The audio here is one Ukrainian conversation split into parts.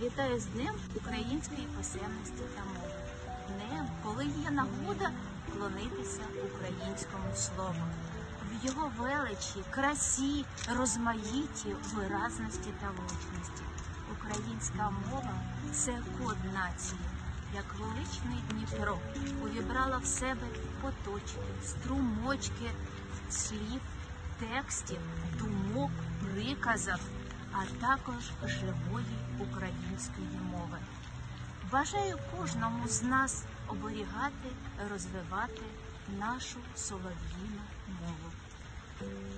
Вітаю з Днем української писемності та мови. Днем, коли є нагода вклонитися українському слову. В його величі, красі, розмаїтті, виразності та влучності. Українська мова це код нації, як величний Дніпро увібрала в себе поточки, струмочки слів, текстів, думок, приказів, а також живої української мови. Бажаю кожному з нас оберігати, розвивати нашу солов'їну мову.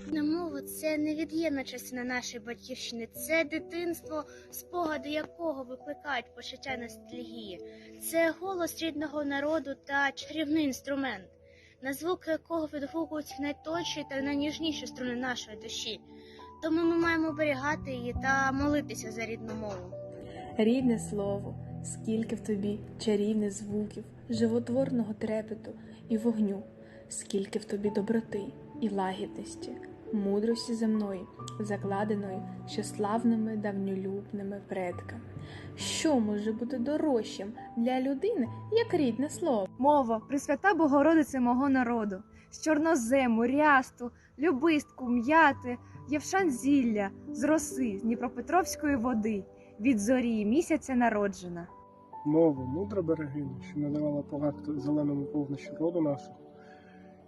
Рідна мова це невід'ємна частина нашої батьківщини. Це дитинство, спогади якого викликають почуття ностальгії. Це голос рідного народу та чарівний інструмент, на звуки якого відгукують найтонші та найніжніші струни нашої душі. Тому ми маємо оберігати її та молитися за рідну мову. Рідне слово, скільки в тобі чарівних звуків, животворного трепету і вогню, скільки в тобі доброти і лагідності, мудрості земної, закладеної ще славними давньолюбними предками. Що може бути дорожчим для людини, як рідне слово? Мова, Пресвята Богородице мого народу, з чорнозему, рясту, любистку, м'яти, євшан зілля, з роси, з Дніпропетровської води, від зорі місяця народжена. Мову, мудра берегиня, що не давала зеленому повнощу роду нашого,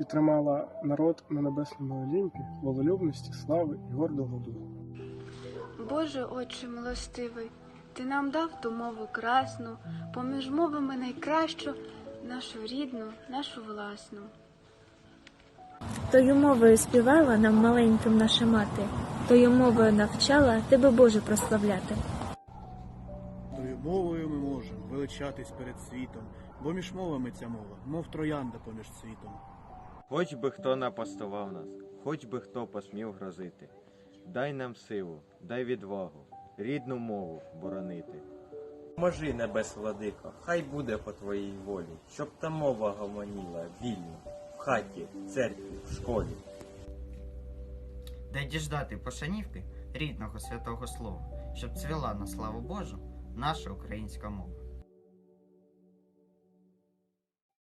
і тримала народ на небесному олімпі, волелюбності, слави і гордого духу. Боже, Отче милостивий, Ти нам дав ту мову красну, поміж мовами найкращу, нашу рідну, нашу власну. Тою мовою співала нам маленьким наша мати, тою мовою навчала тебе Боже прославляти. Тою мовою ми можемо величатись перед світом, бо між мовами ця мова, мов троянда поміж світом. Хоч би хто напастував нас, хоч би хто посмів грозити. Дай нам силу, дай відвагу, рідну мову боронити. Можи, небес владико, хай буде по твоїй волі, щоб та мова гомоніла вільно, хаті, церкві, в школі. Де діждати пошанівки рідного святого слова, щоб цвіла на славу Божу наша українська мова.